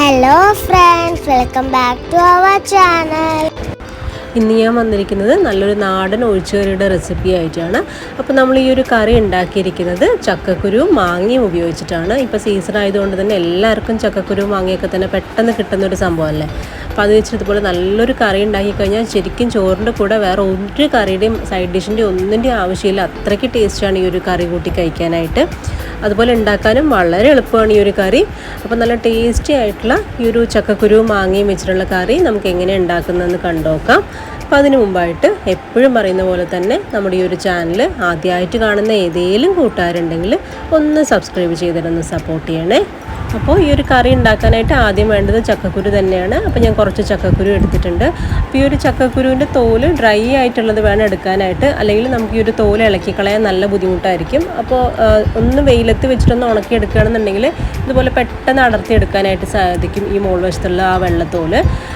Hello friends welcome back to our channel ഇന്ന് ഞാൻ വന്നിരിക്കുന്നത് നല്ലൊരു നാടൻ ഒഴിച്ചുകറിയുടെ റെസിപ്പി ആയിട്ടാണ്. അപ്പോൾ നമ്മൾ ഈ ഒരു കറി ഉണ്ടാക്കിയിരിക്കുന്നത് ചക്കക്കുരുവും മാങ്ങയും ഉപയോഗിച്ചിട്ടാണ്. ഇപ്പോൾ സീസൺ ആയതുകൊണ്ട് തന്നെ എല്ലാവർക്കും ചക്കക്കുരുവും മാങ്ങയൊക്കെ തന്നെ പെട്ടെന്ന് കിട്ടുന്ന ഒരു സംഭവമല്ലേ അപ്പോൾ അത് വെച്ചിട്ട് ഇതുപോലെ നല്ലൊരു കറി ഉണ്ടാക്കി കഴിഞ്ഞാൽ ശരിക്കും ചോറിന്റെ കൂടെ വേറെ ഒരു കറിയുടെയും സൈഡ് ഡിഷിന്റെ ഒന്നിന്റെയും ആവശ്യമില്ല. അത്രയ്ക്ക് ടേസ്റ്റാണ് ഈ ഒരു കറി കൂട്ടി കഴിക്കാനായിട്ട്. അതുപോലെ ഉണ്ടാക്കാനും വളരെ എളുപ്പമാണ് ഈ ഒരു കറി. അപ്പോൾ നല്ല ടേസ്റ്റി ആയിട്ടുള്ള ഈ ഒരു ചക്കക്കുരു മാങ്ങയും വെച്ചിട്ടുള്ള കറി നമുക്ക് എങ്ങനെ ഉണ്ടാക്കുന്നതെന്ന് കണ്ടുനോക്കാം അപ്പോൾ അതിന് മുമ്പായിട്ട് എപ്പോഴും പറയുന്ന പോലെ തന്നെ നമ്മുടെ ഈ ഒരു ചാനൽ ആദ്യമായിട്ട് കാണുന്ന ഏതെങ്കിലും കൂട്ടുകാരുണ്ടെങ്കിൽ ഒന്ന് സബ്സ്ക്രൈബ് ചെയ്തിട്ടൊന്ന് സപ്പോർട്ട് ചെയ്യണേ. അപ്പോൾ ഈ ഒരു കറി ഉണ്ടാക്കാനായിട്ട് ആദ്യം വേണ്ടത് ചക്കക്കുരു തന്നെയാണ്. അപ്പോൾ ഞാൻ കുറച്ച് ചക്കക്കുരു എടുത്തിട്ടുണ്ട്. അപ്പോൾ ഈ ഒരു ചക്കക്കുരുവിന്റെ തോൽ ഡ്രൈ ആയിട്ടുള്ളത് വേണം എടുക്കാനായിട്ട്. അല്ലെങ്കിൽ നമുക്ക് ഈ ഒരു തോൽ ഇളക്കി കളയാൻ നല്ല ബുദ്ധിമുട്ടായിരിക്കും. അപ്പോൾ ഒന്ന് വെയിലത്ത് വെച്ചിട്ടൊന്ന് ഉണക്കി എടുക്കുകയാണെന്നുണ്ടെങ്കിൽ ഇതുപോലെ പെട്ടെന്ന് അടർത്തി എടുക്കാനായിട്ട് സാധിക്കും ഈ മോൾ വശത്തുള്ള ആ വെള്ളത്തോൽ.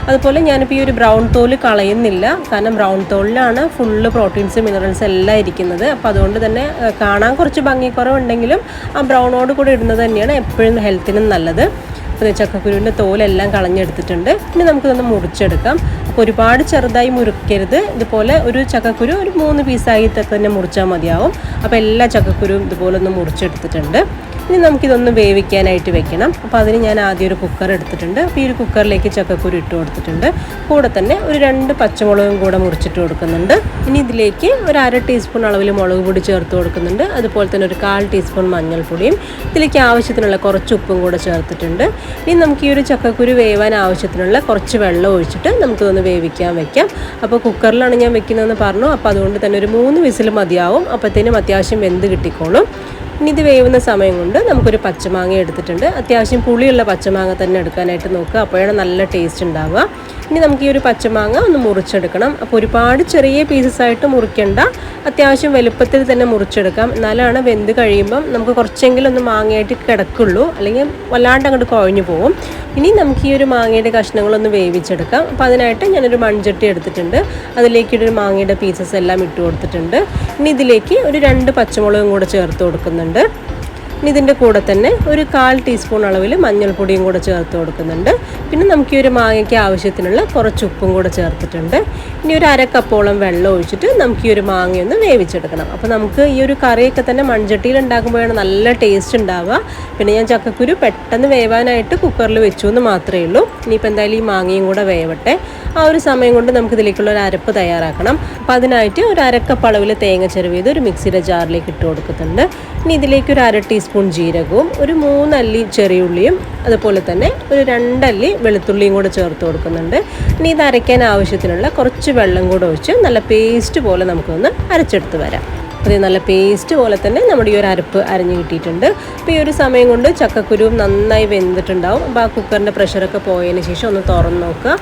അതുപോലെ ഞാനിപ്പോൾ ഈ ഒരു ബ്രൗൺ തോൽ കളയുന്നില്ല. കാരണം ബ്രൗൺ തോലിലാണ് ഫുള്ള് പ്രോട്ടീൻസ് മിനറൽസ് എല്ലാം ഇരിക്കുന്നത്. അപ്പോൾ അതുകൊണ്ട് തന്നെ കാണാൻ കുറച്ച് ഭംഗിക്കുറവുണ്ടെങ്കിലും ആ ബ്രൗണോട് കൂടെ ഇടുന്നത് തന്നെയാണ് എപ്പോഴും ഹെൽത്തിനും നല്ലത്. അപ്പോൾ ചക്കക്കുരുവിന്റെ തോലെല്ലാം കളഞ്ഞെടുത്തിട്ടുണ്ട്. ഇനി നമുക്കിതൊന്ന് മുറിച്ചെടുക്കാം. അപ്പോൾ ഒരുപാട് ചെറുതായി മുറിക്കരുത്. ഇതുപോലെ ഒരു ചക്കക്കുരു ഒരു മൂന്ന് പീസായി തന്നെ മുറിച്ചാൽ മതിയാവും. അപ്പോൾ എല്ലാ ചക്കക്കുരുവും ഇതുപോലെ ഒന്ന് മുറിച്ചെടുത്തിട്ടുണ്ട്. ഇനി നമുക്കിതൊന്ന് വേവിക്കാനായിട്ട് വെക്കണം. അപ്പോൾ അതിന് ഞാൻ ആദ്യം ഒരു കുക്കർ എടുത്തിട്ടുണ്ട്. അപ്പോൾ ഈ ഒരു കുക്കറിലേക്ക് ചക്കക്കുരു ഇട്ട് കൊടുത്തിട്ടുണ്ട്. കൂടെ തന്നെ ഒരു രണ്ട് പച്ചമുളകും കൂടെ മുറിച്ചിട്ട് കൊടുക്കുന്നുണ്ട്. ഇനി ഇതിലേക്ക് ഒരു അര ടീസ്പൂൺ അളവിൽ മുളക് പൊടി ചേർത്ത് കൊടുക്കുന്നുണ്ട്. അതുപോലെ തന്നെ ഒരു കാൽ ടീസ്പൂൺ മഞ്ഞൾപ്പൊടിയും. ഇതിലേക്ക് ആവശ്യത്തിനുള്ള കുറച്ച് ഉപ്പും കൂടെ ചേർത്തിട്ടുണ്ട്. ഇനി നമുക്ക് ഈ ഒരു ചക്കക്കുരു വേവാൻ ആവശ്യത്തിനുള്ള കുറച്ച് വെള്ളം ഒഴിച്ചിട്ട് നമുക്കിതൊന്ന് വേവിക്കാൻ വെക്കാം. അപ്പോൾ കുക്കറിലാണ് ഞാൻ വെക്കുന്നതെന്ന് പറഞ്ഞു. അപ്പോൾ അതുകൊണ്ട് തന്നെ ഒരു മൂന്ന് വിസിൽ മതിയാവും. അപ്പോഴത്തേനും അത്യാവശ്യം വെന്ത് കിട്ടിക്കോളും. ഇനി ഇത് വേവുന്ന സമയം കൊണ്ട് നമുക്കൊരു പച്ചമാങ്ങ എടുത്തിട്ടുണ്ട്. അത്യാവശ്യം പുളിയുള്ള പച്ചമാങ്ങ തന്നെ എടുക്കാനായിട്ട് നോക്കുക. അപ്പോഴാണ് നല്ല ടേസ്റ്റ് ഉണ്ടാവുക. ഇനി നമുക്ക് ഈ ഒരു പച്ചമാങ്ങ ഒന്ന് മുറിച്ചെടുക്കണം. അപ്പോൾ ഒരുപാട് ചെറിയ പീസസ് ആയിട്ട് മുറിക്കണ്ട. അത്യാവശ്യം വലുപ്പത്തിൽ തന്നെ മുറിച്ചെടുക്കാം. എന്നാലാണ് വെന്ത് കഴിയുമ്പം നമുക്ക് കുറച്ചെങ്കിലും ഒന്ന് മാങ്ങയായിട്ട് കിടക്കുള്ളൂ. അല്ലെങ്കിൽ വല്ലാണ്ട് അങ്ങോട്ട് കുഴഞ്ഞു പോകും ഇനി നമുക്ക് ഈ ഒരു മാങ്ങയുടെ കഷ്ണങ്ങളൊന്ന് വേവിച്ചെടുക്കാം. അപ്പോൾ അതിനായിട്ട് ഞാനൊരു മൺചട്ടി എടുത്തിട്ടുണ്ട്. അതിലേക്ക് ഒരു മാങ്ങയുടെ പീസസ് എല്ലാം ഇട്ട് കൊടുത്തിട്ടുണ്ട്. ഇനി ഇതിലേക്ക് ഒരു രണ്ട് പച്ചമുളകും കൂടെ ചേർത്ത് കൊടുക്കുന്നുണ്ട്. ഇതിന്റെ കൂടെ തന്നെ ഒരു കാൽ ടീസ്പൂൺ അളവിൽ മഞ്ഞൾപ്പൊടിയും കൂടെ ചേർത്ത് കൊടുക്കുന്നുണ്ട്. പിന്നെ നമുക്ക് ഈ ഒരു മാങ്ങയ്ക്ക് ആവശ്യത്തിനുള്ള കുറച്ച് ഉപ്പും കൂടെ ചേർത്തിട്ടുണ്ട്. ഇനി ഒരു അര വെള്ളം ഒഴിച്ചിട്ട് നമുക്ക് ഈ ഒരു മാങ്ങയൊന്ന് വേവിച്ചെടുക്കണം. അപ്പോൾ നമുക്ക് ഈ ഒരു കറിയൊക്കെ തന്നെ മൺചട്ടിയിൽ ഉണ്ടാക്കുമ്പോഴാണ് നല്ല ടേസ്റ്റ് ഉണ്ടാവുക. പിന്നെ ഞാൻ ചക്കക്കുരു പെട്ടെന്ന് വേവാനായിട്ട് കുക്കറിൽ വെച്ചു എന്ന് മാത്രമേ ഉള്ളൂ. ഇനിയിപ്പോൾ എന്തായാലും ഈ മാങ്ങയും കൂടെ വേവട്ടെ. ആ ഒരു സമയം കൊണ്ട് നമുക്ക് ഇതിലേക്കുള്ള ഒരു അരപ്പ് തയ്യാറാക്കണം. അപ്പോൾ അതിനായിട്ട് ഒരു അരക്കപ്പ് അളവിൽ തേങ്ങ ചെയ്ത് ഒരു മിക്സിയുടെ ജാറിലേക്ക് ഇട്ട് കൊടുക്കുന്നുണ്ട്. ഇനി ഇതിലേക്ക് ഒരു അര ടീസ്പൂൺ ജീരകവും ഒരു മൂന്നല്ലി ചെറിയുള്ളിയും അതുപോലെ തന്നെ ഒരു രണ്ടല്ലി വെളുത്തുള്ളിയും കൂടെ ചേർത്ത് കൊടുക്കുന്നുണ്ട്. ഇനി ഇത് അരയ്ക്കാൻ ആവശ്യത്തിനുള്ള കുറച്ച് വെള്ളം കൂടെ ഒഴിച്ച് നല്ല പേസ്റ്റ് പോലെ നമുക്കൊന്ന് അരച്ചെടുത്ത് വരാം. അതേ നല്ല പേസ്റ്റ് പോലെ തന്നെ നമ്മുടെ ഈ ഒരു അരപ്പ് അരഞ്ഞു കിട്ടിയിട്ടുണ്ട്. അപ്പോൾ ഈ ഒരു സമയം കൊണ്ട് ചക്കക്കുരുവും നന്നായി വെന്തിട്ടുണ്ടാവും. അപ്പോൾ ആ കുക്കറിന്റെ പ്രഷറൊക്കെ പോയതിന് ശേഷം ഒന്ന് തുറന്ന് നോക്കുക.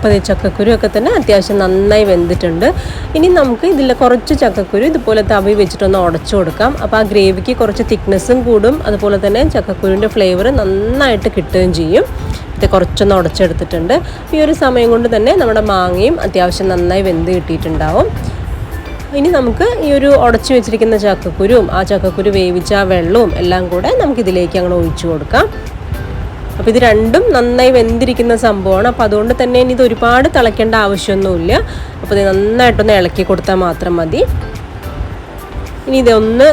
അപ്പോൾ ഈ ചക്കക്കുരു ഒക്കെ തന്നെ അത്യാവശ്യം നന്നായി വെന്തിട്ടുണ്ട്. ഇനി നമുക്ക് ഇതിൽ കുറച്ച് ചക്കക്കുരു ഇതുപോലെ തവി വെച്ചിട്ടൊന്ന് ഉടച്ചു കൊടുക്കാം. അപ്പോൾ ആ ഗ്രേവിക്ക് കുറച്ച് തിക്നെസ്സും കൂടും. അതുപോലെ തന്നെ ചക്കക്കുരുവിന്റെ ഫ്ലേവർ നന്നായിട്ട് കിട്ടുകയും ചെയ്യും. ഇത് കുറച്ചൊന്ന് ഉടച്ചെടുത്തിട്ടുണ്ട്. ഈ ഒരു സമയം കൊണ്ട് തന്നെ നമ്മുടെ മാങ്ങയും അത്യാവശ്യം നന്നായി വെന്ത് കിട്ടിയിട്ടുണ്ടാവും. ഇനി നമുക്ക് ഈ ഒരു ഉടച്ചു വെച്ചിരിക്കുന്ന ചക്കക്കുരുവും ആ ചക്കക്കുരു വേവിച്ച വെള്ളവും എല്ലാം കൂടെ നമുക്കിതിലേക്ക് അങ്ങനെ ഒഴിച്ചു കൊടുക്കാം. അപ്പോൾ ഇത് രണ്ടും നന്നായി വെന്തിരിക്കുന്ന സംഭവമാണ്. അപ്പോൾ അതുകൊണ്ട് തന്നെ ഇനി ഇത് ഒരുപാട് തിളയ്ക്കേണ്ട ആവശ്യമൊന്നുമില്ല. അപ്പോൾ ഇത് നന്നായിട്ടൊന്ന് ഇളക്കി കൊടുത്താൽ മാത്രം മതി. ഇനി ഇതൊന്ന്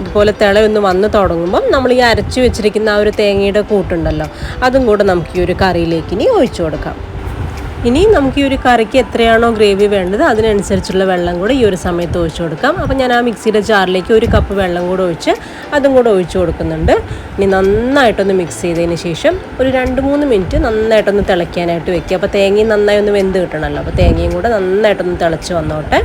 ഇതുപോലെ തിളയൊന്ന് വന്ന് തുടങ്ങുമ്പം നമ്മൾ ഈ അരച്ചു വെച്ചിരിക്കുന്ന ആ ഒരു തേങ്ങയുടെ കൂട്ടുണ്ടല്ലോ അതും കൂടെ നമുക്ക് ഈ ഒരു കറിയിലേക്ക് ഇനി ഒഴിച്ചു കൊടുക്കാം. ഇനി നമുക്ക് ഈ ഒരു കറിക്ക് എത്രയാണോ ഗ്രേവി വേണ്ടത് അതിനനുസരിച്ചുള്ള വെള്ളം കൂടെ ഈ ഒരു സമയത്ത് ഒഴിച്ചു കൊടുക്കാം. അപ്പോൾ ഞാൻ ആ മിക്സിയുടെ ജാറിലേക്ക് ഒരു കപ്പ് വെള്ളം കൂടെ ഒഴിച്ച് അതും കൂടെ ഒഴിച്ചു കൊടുക്കുന്നുണ്ട്. ഇനി നന്നായിട്ടൊന്ന് മിക്സ് ചെയ്തതിന് ശേഷം ഒരു രണ്ട് മൂന്ന് മിനിറ്റ് നന്നായിട്ടൊന്ന് തിളയ്ക്കാനായിട്ട് വെക്കുക. അപ്പോൾ തേങ്ങയും നന്നായി ഒന്ന് വെന്ത് കിട്ടണമല്ലോ. അപ്പോൾ തേങ്ങയും കൂടെ നന്നായിട്ടൊന്ന് തിളച്ച് വന്നോട്ടെ.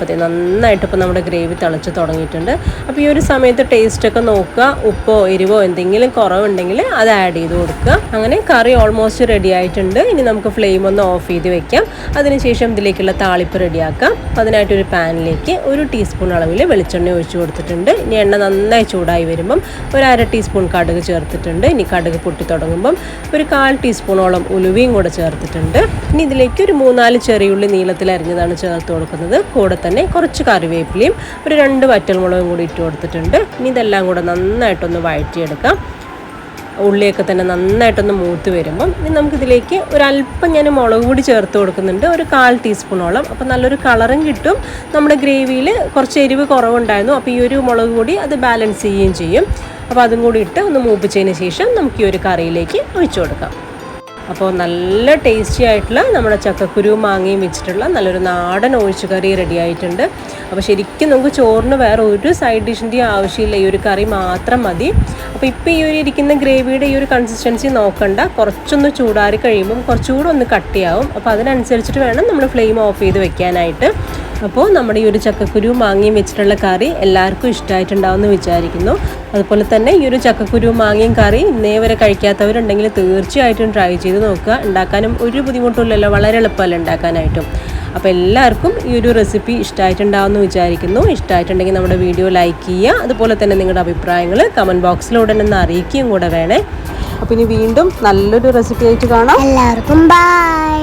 അപ്പോൾ നന്നായിട്ട് ഇപ്പോൾ നമ്മുടെ ഗ്രേവി തിളച്ച് തുടങ്ങിയിട്ടുണ്ട്. അപ്പോൾ ഈ ഒരു സമയത്ത് ടേസ്റ്റൊക്കെ നോക്കുക. ഉപ്പോ എരിവോ എന്തെങ്കിലും കുറവുണ്ടെങ്കിൽ അത് ആഡ് ചെയ്ത് കൊടുക്കുക. അങ്ങനെ കറി ഓൾമോസ്റ്റ് റെഡി ആയിട്ടുണ്ട്. ഇനി നമുക്ക് ഫ്ലെയിം ഒന്ന് ഓഫ് ചെയ്ത് വെക്കാം. അതിനുശേഷം ഇതിലേക്കുള്ള താളിപ്പ് റെഡിയാക്കാം. അതിനായിട്ടൊരു പാനിലേക്ക് ഒരു ടീസ്പൂൺ അളവിൽ വെളിച്ചെണ്ണ ഒഴിച്ചു കൊടുത്തിട്ടുണ്ട്. ഇനി എണ്ണ നന്നായി ചൂടായി വരുമ്പം ഒരു അര ടീസ്പൂൺ കടുക് ചേർത്തിട്ടുണ്ട്. ഇനി കടുക് പൊട്ടി തുടങ്ങുമ്പം ഒരു കാൽ ടീസ്പൂണോളം ഉലുവയും കൂടെ ചേർത്തിട്ടുണ്ട്. ഇനി ഇതിലേക്ക് ഒരു മൂന്നാൽ ചെറിയുള്ളി നീളത്തിൽ അരിഞ്ഞതാണ് ചേർത്ത് കൊടുക്കുന്നത്. കൂടെ തന്നെ കുറച്ച് കറിവേപ്പിലയും ഒരു രണ്ട് വറ്റൽമുളകും കൂടി ഇട്ട് കൊടുത്തിട്ടുണ്ട്. ഇനി ഇതെല്ലാം കൂടെ നന്നായിട്ടൊന്ന് വഴറ്റിയെടുക്കാം. ഉള്ളിയൊക്കെ തന്നെ നന്നായിട്ടൊന്ന് മൂത്ത് വരുമ്പം ഇനി നമുക്കിതിലേക്ക് ഒരല്പം ഞാൻ മുളക് പൊടി ചേർത്ത് കൊടുക്കുന്നുണ്ട്. ഒരു കാൽ ടീസ്പൂണോളം. അപ്പോൾ നല്ലൊരു കളറും കിട്ടും. നമ്മുടെ ഗ്രേവിയിൽ കുറച്ച് എരിവ് കുറവുണ്ടായിരുന്നു. അപ്പോൾ ഈ ഒരു മുളക് പൊടി അത് ബാലൻസ് ചെയ്യുകയും ചെയ്യും. അപ്പോൾ അതും കൂടി ഇട്ട് ഒന്ന് മൂപ്പിച്ചതിന് ശേഷം നമുക്ക് ഈ ഒരു കറിയിലേക്ക് ഒഴിച്ചു കൊടുക്കാം. അപ്പോൾ നല്ല ടേസ്റ്റി ആയിട്ടുള്ള നമ്മുടെ ചക്കക്കുരു മാങ്ങയും വെച്ചിട്ടുള്ള നല്ലൊരു നാടൻ ഒഴിച്ചു കറി റെഡി ആയിട്ടുണ്ട്. അപ്പോൾ ശരിക്കും നമുക്ക് ചോറിന് വേറെ ഒരു സൈഡ് ഡിഷിന്റെയും ആവശ്യമില്ല. ഈ ഒരു കറി മാത്രം മതി. അപ്പോൾ ഇപ്പോൾ ഈ ഒരു ഇരിക്കുന്ന ഗ്രേവിയുടെ ഈ ഒരു കൺസിസ്റ്റൻസി നോക്കണ്ട. കുറച്ചൊന്ന് ചൂടാറി കഴിയുമ്പം കുറച്ചുകൂടെ ഒന്ന് കട്ടിയാവും. അപ്പോൾ അതിനനുസരിച്ചിട്ട് വേണം നമ്മൾ ഫ്ലെയിം ഓഫ് ചെയ്ത് വെക്കാനായിട്ട്. അപ്പോൾ നമ്മുടെ ഈ ഒരു ചക്കക്കുരു മാങ്ങയും വെച്ചിട്ടുള്ള കറി എല്ലാവർക്കും ഇഷ്ടമായിട്ടുണ്ടാവുമെന്ന് വിചാരിക്കുന്നു. അതുപോലെ തന്നെ ഈ ഒരു ചക്കക്കുരു മാങ്ങയും കറി ഇന്നേ വരെ കഴിക്കാത്തവരുണ്ടെങ്കിൽ തീർച്ചയായിട്ടും ട്രൈ ചെയ്ത് നോക്കുക. ഉണ്ടാക്കാനും ഒരു ബുദ്ധിമുട്ടില്ലല്ലോ വളരെ എളുപ്പമല്ല ഉണ്ടാക്കാനായിട്ടും. അപ്പോൾ എല്ലാവർക്കും ഈ ഒരു റെസിപ്പി ഇഷ്ടമായിട്ടുണ്ടാവുമെന്ന് വിചാരിക്കുന്നു. ഇഷ്ടമായിട്ടുണ്ടെങ്കിൽ നമ്മുടെ വീഡിയോ ലൈക്ക് ചെയ്യുക. അതുപോലെ തന്നെ നിങ്ങളുടെ അഭിപ്രായങ്ങൾ കമന്റ് ബോക്സിലൂടെ തന്നെ അറിയിക്കുകയും കൂടെ വേണേ. അപ്പോൾ ഇനി വീണ്ടും നല്ലൊരു റെസിപ്പി ആയിട്ട് കാണാം. എല്ലാവർക്കും ബൈ